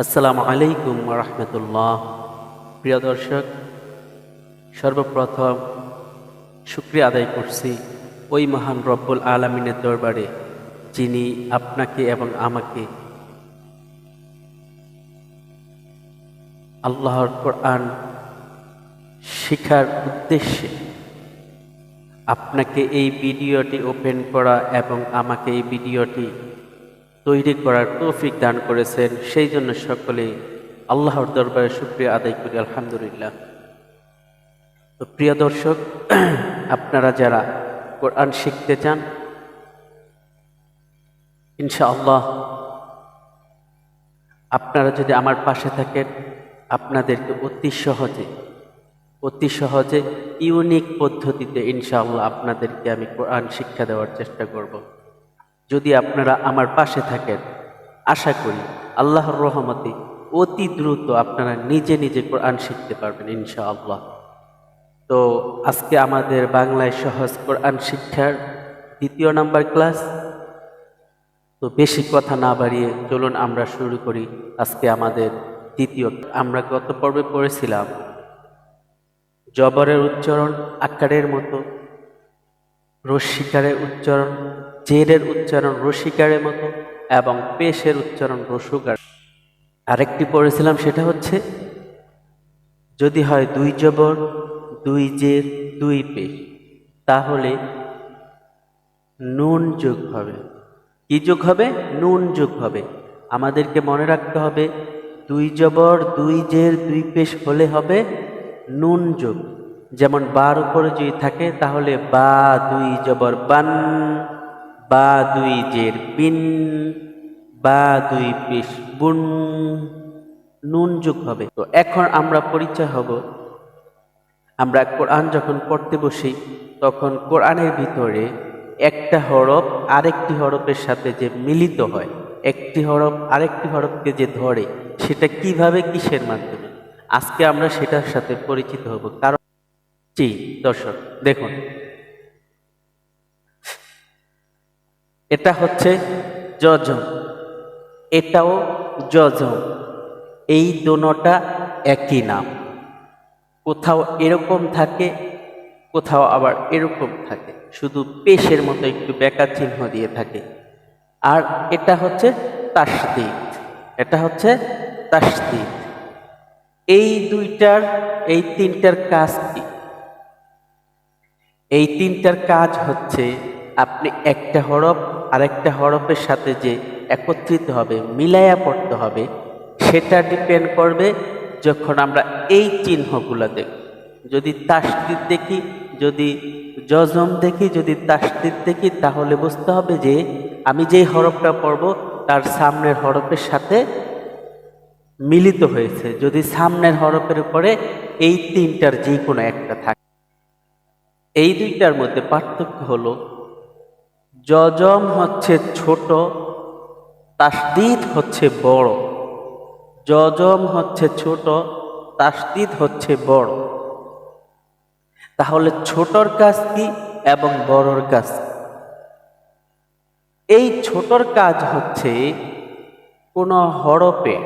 আসসালামু আলাইকুম রহমতুল্লাহ। প্রিয় দর্শক, সর্বপ্রথম শুক্রিয়া আদায় করছি ওই মহান রব্বুল আলমিনের দরবারে, যিনি আপনাকে এবং আমাকে আল্লাহর কোরআন শেখার উদ্দেশ্যে আপনাকে এই ভিডিওটি ওপেন করা এবং আমাকে এই ভিডিওটি তৈরি করার তৌফিক দান করেছেন। সেই জন্য সকলে আল্লাহর দরবারে শুক্রিয়া আদায় করি, আলহামদুলিল্লাহ। তো প্রিয় দর্শক, আপনারা যারা কোরআন শিখতে চান, ইনশাআল্লাহ আপনারা যদি আমার পাশে থাকেন, আপনাদেরকে অতি সহজে অতি সহজে ইউনিক পদ্ধতিতে ইনশাআল্লাহ আপনাদেরকে আমি কোরআন শিক্ষা দেওয়ার চেষ্টা করব। যদি আপনারা আমার পাশে থাকেন, আশা করি আল্লাহর রহমতে অতি দ্রুত আপনারা নিজে নিজে কোরআন শিখতে পারবেন ইনশাআল্লাহ। তো আজকে আমাদের বাংলায় সহজ কোরআন শিক্ষার দ্বিতীয় নাম্বার ক্লাস। তো বেশি কথা না বাড়িয়ে চলুন আমরা শুরু করি আজকে আমাদের দ্বিতীয়। আমরা গত পর্বে পড়েছিলাম জবরের উচ্চারণ, আকারের মতো রস্বীকারের উচ্চারণ জেরের উচ্চারণ রসিকারের মতো এবং পেশের উচ্চারণ রসুকার। আরেকটি পড়েছিলাম, সেটা হচ্ছে, যদি হয় দুই জবর, দুই জের, দুই পেশ, তাহলে নুন যোগ হবে। কি যোগ হবে? নুন যোগ হবে। আমাদেরকে মনে রাখতে হবে, দুই জবর, দুই জের, দুই পেশ হলে হবে নুন যোগ। যেমন বার উপরে যদি থাকে, তাহলে বা, দুই জবর, বান। বা দুই জের বিন বা দুই পেশ বুন, নুন যোগ হবে। তো এখন আমরা পরিচয় হব। আমরা কোরআন যখন পড়তে বসি, তখন কোরআনের ভিতরে একটা হরফ আরেকটি হরফের সাথে যে মিলিত হয়, একটি হরফ আরেকটি হরফকে যে ধরে, সেটা কীভাবে কিসের মাধ্যমে? আজকে আমরা সেটার সাথে পরিচিত হব। কারণ জি, দর্শক, দেখুন। এটা হচ্ছে যজম। এটাও যজম। এই দোনোটা একই নাম। কোথাও এরকম থাকে, কোথাও আবার এরকম থাকে। শুধু পেশের মতো একটু বেকার চিহ্ন দিয়ে থাকে। আর এটা হচ্ছে তাসদিদ। এটা হচ্ছে তাসদিদ। এই দুইটার, এই তিনটার কাজ কি? এই তিনটার কাজ হচ্ছে আপনি একটা হরফ আরেকটা হরফের সাথে যে একত্রিত হবে, মিলাইয়া পড়তে হবে, সেটা ডিপেন্ড করবে যখন আমরা এই চিহ্নগুলো দেখি যদি তাসদিদ দেখি, যদি জজম দেখি, যদি তাসদিদ দেখি, তাহলে বুঝতে হবে যে আমি যেই হরফটা পড়ব, তার সামনের হরফের সাথে মিলিত হয়েছে। যদি সামনের হরফের উপরে এই তিনটার যে কোনো একটা থাকে। এই দুইটার মধ্যে পার্থক্য হলো জজম হচ্ছে ছোট তাসদিদ হচ্ছে বড় জজম হচ্ছে ছোট তাসদিদ হচ্ছে বড় তাহলে ছোটর কাজ কি এবং বড়র কাজ? এই ছোটর কাজ হচ্ছে কোনো হরপে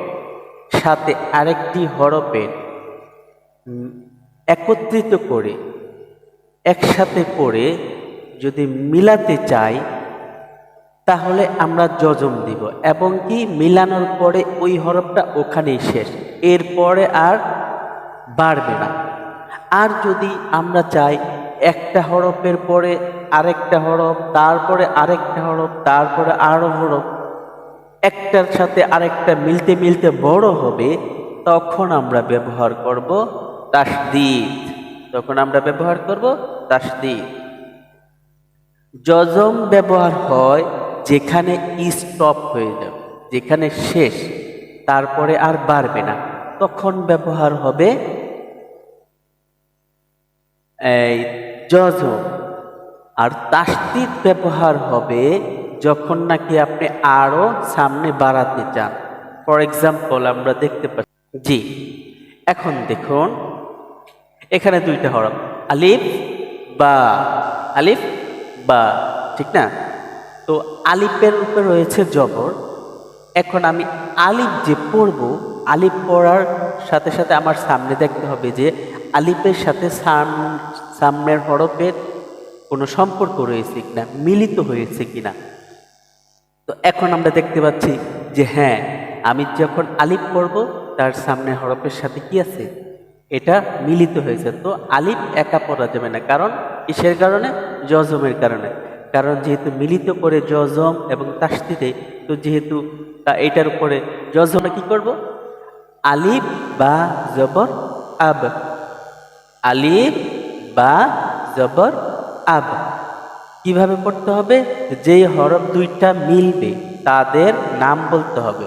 সাথে আরেকটি হরপের উম, একত্রিত করে একসাথে করে যদি মিলাতে চাই, তাহলে আমরা যজম দিব। এবং কি? মিলানোর পরে ওই হরফটা ওখানেই শেষ। এরপরে আর বাড়বে না। আর যদি আমরা চাই একটা হরফের পরে আরেকটা হরফ, তারপরে আরেকটা হরফ, তারপরে আরও হরফ, একটার সাথে আরেকটা মিলতে মিলতে বড় হবে, তখন আমরা ব্যবহার করব তাসদিদ। তখন আমরা ব্যবহার করব তাসদিদ। যজম ব্যবহার হয় যেখানে স্টপ হয়ে যাবে যেখানে শেষ, তারপরে আর বাড়বে না। তখন ব্যবহার হবে এই যজম। আর তাসদিদ ব্যবহার হবে যখন নাকি আপনি আরও সামনে বাড়াতে চান। ফর এক্সাম্পল আমরা দেখতে পাচ্ছি, জি, এখন দেখুন, এখানে দুইটা হরফ, আলিফ বা আলিফ বা ঠিক না? তো আলিফের উপরে রয়েছে জবর। এখন আমি আলিফ যে পড়ব, আলিফ পড়ার সাথে সাথে আমার সামনে দেখতে হবে যে আলিফের সাথে সাম- সামনের হরফের কোনো সম্পর্ক রয়েছে কিনা, মিলিত হয়েছে কিনা। তো এখন আমরা দেখতে পাচ্ছি যে হ্যাঁ আমি যখন আলিফ পড়ব, তার সামনে হরফের সাথে কি আছে? এটা মিলিত হয়েছে। তো আলিফ একা পড়া যাবে না। কারণ কিসের কারণে? জজমের কারণে। কারণ যেহেতু মিলিত করে জজম এবং তাস্তিতে তো যেহেতু তা এটার উপরে জজমে কি করব? আলিফ বা জবর আব। আলিফ বা জবর আব। কীভাবে পড়তে হবে? যেই হরফ দুইটা মিলবে, তাদের নাম বলতে হবে।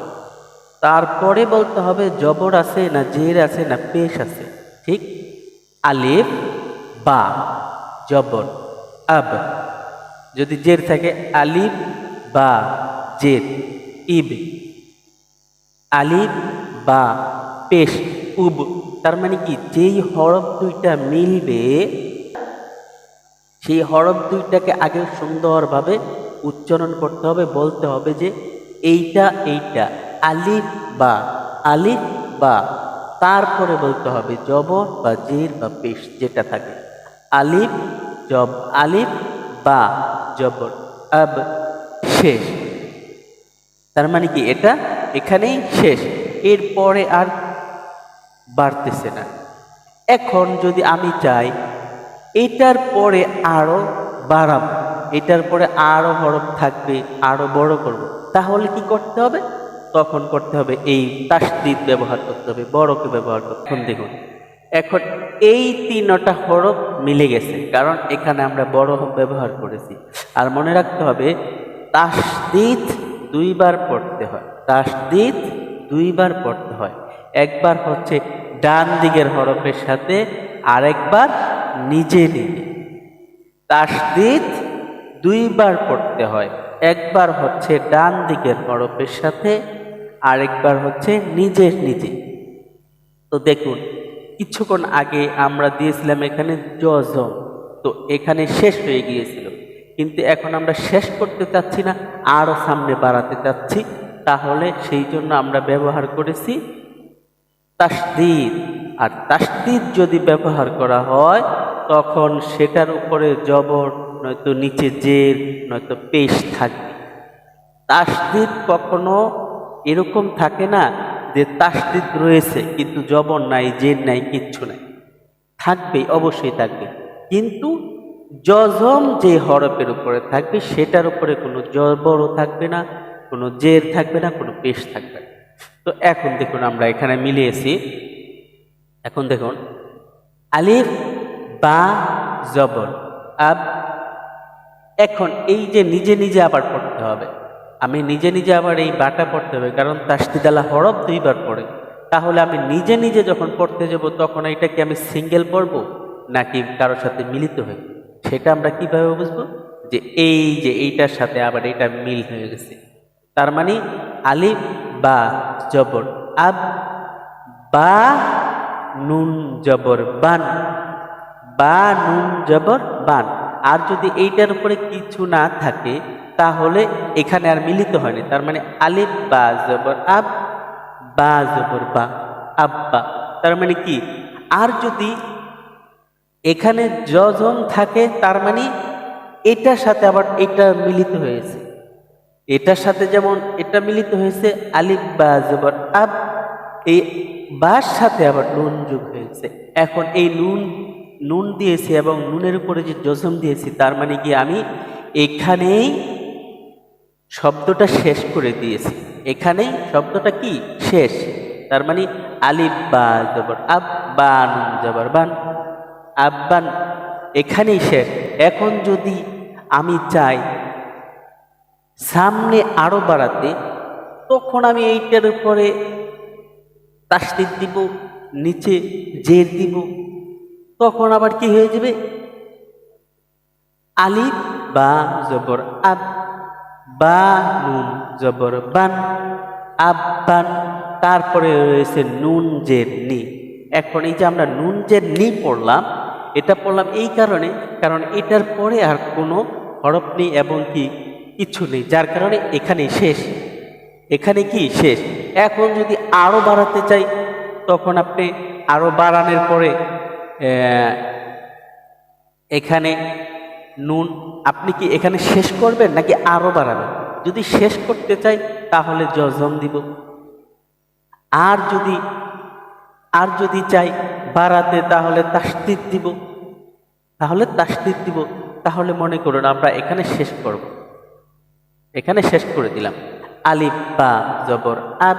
তারপরে বলতে হবে জবর আছে না জের আছে না পেশ আছে। ঠিক? আলিফ বা জবর। আব। যদি জের থাকে আলিব বা জের, ইব। আলিফ বা পেশ, উব। তার মানে কি? যেই হরফ দুইটা মিলবে, সেই হরফ দুইটাকে আগে সুন্দরভাবে উচ্চারণ করতে হবে, বলতে হবে যে এইটা এইটা। আলিফ বা আলিফ বা। তারপরে বলতে হবে জবর বা জের বা পেশ, যেটা থাকে। আলিফ জব আলিফ, বা জবর আব, শেষ। তার মানে কি এটা এখানেই শেষ। এরপরে আর বাড়তেছে না। এখন যদি আমি চাই, এটার পরে আরও বাড়াব, এটার পরে আরও হরফ থাকবে আরও বড় করব, তাহলে কি করতে হবে? তখন করতে হবে এই তাসদিদ ব্যবহার করতে হবে, বড়কে ব্যবহার করতে দেখুন। এখন এই তিনটা হরফ মিলে গেছে, কারণ এখানে আমরা বড় ব্যবহার করেছি। আর মনে রাখতে হবে, তাসদিদ দুইবার পড়তে হয়, তাসদিদ দুইবার পড়তে হয়। একবার হচ্ছে ডান দিকের হরফের সাথে, আরেকবার নিজে নিজে তাসদিদ দুইবার পড়তে হয়, একবার হচ্ছে ডান দিকের হরফের সাথে, আরেকবার হচ্ছে নিজের নিজে। তো দেখুন কিছুক্ষণ আগে আমরা দিয়েছিলাম এখানে জজম তো এখানে শেষ হয়ে গিয়েছিল। কিন্তু এখন আমরা শেষ করতে চাচ্ছি না আরও সামনে বাড়াতে চাচ্ছি। তাহলে সেই জন্য আমরা ব্যবহার করেছি তাসদিদ। আর তাসদিদ যদি ব্যবহার করা হয়, তখন সেটার উপরে জবর, নয়তো নিচে জের, নয়তো পেশ থাকবে। তাসদিদ কখনো এরকম থাকে না যে তাসদিদ রয়েছে, কিন্তু জবর নাই, জের নাই, কিচ্ছু নাই। থাকবে অবশ্যই থাকবে। কিন্তু জজম যে হরফের উপরে থাকবে, সেটার উপরে কোনো জবরও থাকবে না, কোনো জের থাকবে না, কোনো পেশ থাকবে না। তো এখন দেখুন, আমরা এখানে মিলিয়েছি। এখন দেখুন, আলিফ, বা, জবর। আব, এখন এই যে নিজে নিজে আবার পড়তে হবে। আমি নিজে নিজে আবার এই বাটা পড়তে হবে, কারণ তাস্তিদালা হরফ দুইবার পড়ে। তাহলে আমি নিজে নিজে যখন পড়তে যাব, তখন এটা কি আমি সিঙ্গেল পড়ব, নাকি কারোর সাথে মিলিত হয়ে? সেটা আমরা কীভাবে বুঝব? যে এই যে এইটার সাথে আবার এটা মিল হয়ে গেছে। তার মানে আলিফ, বা, জবর, আব, বা, নুন, জবর, বান। বা, নুন, জবর, বান। আর যদি এইটার উপরে কিছু না থাকে তাহলে এখানে আর মিলিত হয়নি। তার মানে আলিফ, বা, জবর, আব, বা, জবর, বা আব্বা তার মানে কি? আর যদি এখানে যজন থাকে, তার মানে এটার সাথে আবার এটা মিলিত হয়েছে। এটার সাথে যেমন এটা মিলিত হয়েছে, আলিফ, বা, জবর, আব, এই বার সাথে আবার নুন যোগ হয়েছে। এখন এই নুন নুন দিয়েছি এবং নুনের উপরে যে জজম দিয়েছি, তার মানে কি আমি এখানেই শব্দটা শেষ করে দিয়েছি। এখানেই শব্দটা কি? শেষ। তার মানে আলিফ, বা, জবর, আব, বা, নুন, জবর, বান। আব্বান এখানেই শেষ। এখন যদি আমি চাই সামনে আরও বাড়াতে, তখন আমি এইটার উপরে তাস্তিক দিব, নিচে জের দিব, তখন আবার কি হয়ে যাবে? আলিফ, বা, জবর, আব বা নুন জবর বান, আব্বান, তারপরে রয়েছে নুন জের নি। এখন এই যে আমরা নুন জের নি পড়লাম, এটা পড়লাম এই কারণে, কারণ এটার পরে আর কোনো হরফ নেই এবং কি কিছু নেই, যার কারণে এখানে শেষ। এখানে কি শেষ? এখন যদি আরও বাড়াতে চাই, তখন আপনি আরও বাড়ানোর পরে এখানে নুন আপনি কি এখানে শেষ করবেন নাকি আরও বাড়াবেন? যদি শেষ করতে চাই, তাহলে জজম দিব। আর যদি আর যদি চাই বাড়াতে, তাহলে তাস্তিদ দিব। তাহলে তাস্তিদ দিব। তাহলে মনে করুন আমরা এখানে শেষ করব। এখানে শেষ করে দিলাম। আলিফ, বা, জবর আব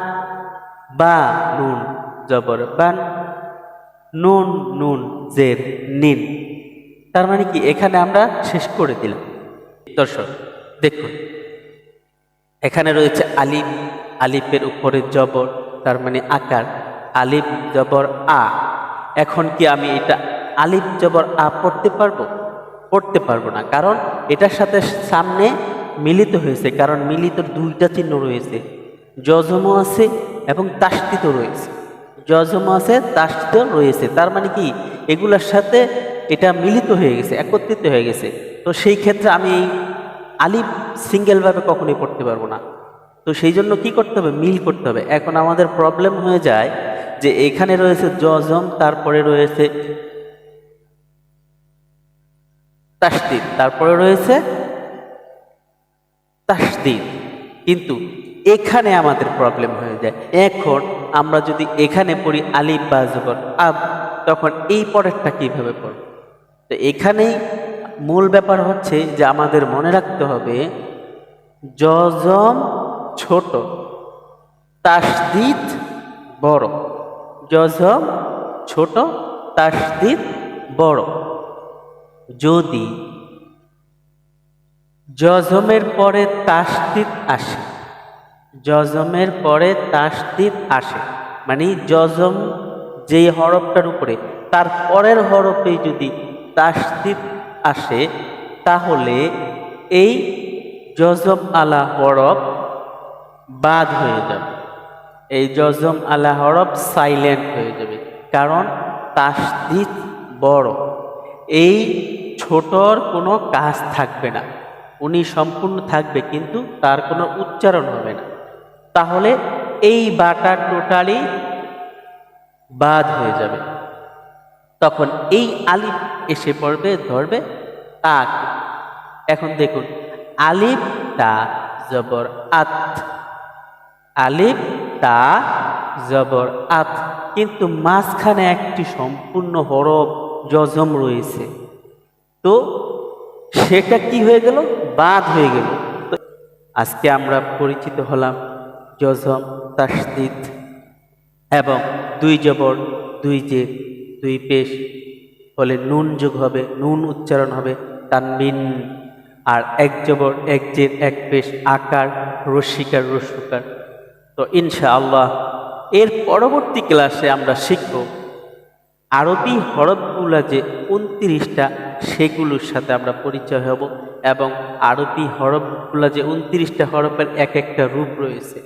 বা, নুন, জবর, বান। নুন নুন, জের, নিন। তার মানে কি? এখানে আমরা শেষ করে দিলাম। দর্শক, দেখুন। এখানে রয়েছে আলিফ, আলিফের উপরে জবর, তার মানে আকার। আলিফ জবর আ। এখন কি আমি এটা আলিফ জবর আ পড়তে পারব? পড়তে পারব না। কারণ এটার সাথে সামনে মিলিত হয়েছে। কারণ মিলিত দুইটা চিহ্ন রয়েছে। যজমও আছে এবং তাস্তিত রয়েছে। যজম আছে তাস্তিত রয়েছে। তার মানে কি? এগুলোর সাথে এটা মিলিত হয়ে গেছে, একত্রিত হয়ে গেছে। তো সেই ক্ষেত্রে আমি আলিফ সিঙ্গেলভাবে কখনোই পড়তে পারব না। তো সেই জন্য কি করতে হবে? মিল করতে হবে। এখন আমাদের প্রবলেম হয়ে যায় যে এখানে রয়েছে জজম তারপরে রয়েছে তাসদিদ, তারপরে রয়েছে তাসদিদ। কিন্তু এখানে আমাদের প্রবলেম হয়ে যায়। এখন আমরা যদি এখানে পড়ি আলিফ বা জবর আব, তখন এই পরেরটা কীভাবে পড়ব? তো এখানেই মূল ব্যাপার হচ্ছে যে আমাদের মনে রাখতে হবে, যজম ছোট, তাসদিদ বড়। যজম ছোট, তাসদিদ বড়। যদি যজমের পরে তাসদিদ আসে, যজমের পরে তাসদিদ আসে মানে যজম যেই হরফটার উপরে, তার পরের হরফে যদি তাসদিদ আসে, তাহলে এই জজম আলা হরফ বাদ হয়ে যাবে। এই জজম আলা হরফ সাইলেন্ট হয়ে যাবে, কারণ তাসদিদ বড়। এই ছোটর কোনো কাজ থাকবে না, উনি সম্পূর্ণ থাকবে, কিন্তু তার কোনো উচ্চারণ হবে না। তাহলে এই বাটা টোটালি বাদ হয়ে যাবে। তখন এই আলিফ এসে পড়বে, ধরবে তাক। এখন দেখুন, আলিফ তা জবর আত। আলিফ তা জবর আত। কিন্তু মাঝখানে একটি সম্পূর্ণ হরফ জজম রয়েছে। তো সেটা কি হয়ে গেল? বাদ হয়ে গেল। আজকে আমরা পরিচিত হলাম জজম তাসদিদ এবং দুই জবর, দুই জে দুই পেশ হলে নুন যোগ হবে, নুন উচ্চারণ হবে তানবিন। আর এক জবর, এক জের, এক পেশ আকার রস্মিকার রস্যকার তো ইনশাআল্লাহ এর পরবর্তী ক্লাসে আমরা শিখব আরবি হরফগুলা যে উনত্রিশটা, সেগুলোর সাথে আমরা পরিচয় হব এবং আরবি হরফগুলা যে উনত্রিশটা হরফের এক একটা রূপ রয়েছে।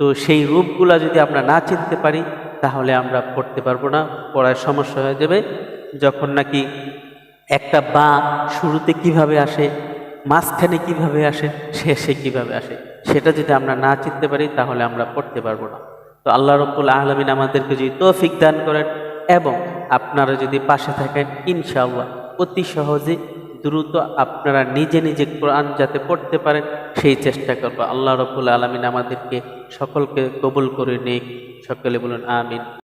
তো সেই রূপগুলা যদি আমরা না চিনতে পারি তাহলে আমরা পড়তে পারব না, পড়ার সমস্যা হয়ে যাবে। যখন নাকি একটা বা শুরুতে কীভাবে আসে, মাঝখানে কীভাবে আসে, শেষে কীভাবে আসে, সেটা যদি আমরা না চিনতে পারি, তাহলে আমরা পড়তে পারব না। তো আল্লাহ রব্বুল আলমিন আমাদেরকে যদি তৌফিক দান করেন এবং আপনারা যদি পাশে থাকেন, ইনশাআল্লাহ অতি সহজে দ্রুত আপনারা নিজে নিজে কোরআন যাতে পড়তে পারেন, সেই চেষ্টা করব। আল্লাহ রবুল আলমিন আমাদেরকে সকলকে কবুল করে নিক। সকলে বলুন, আমিন।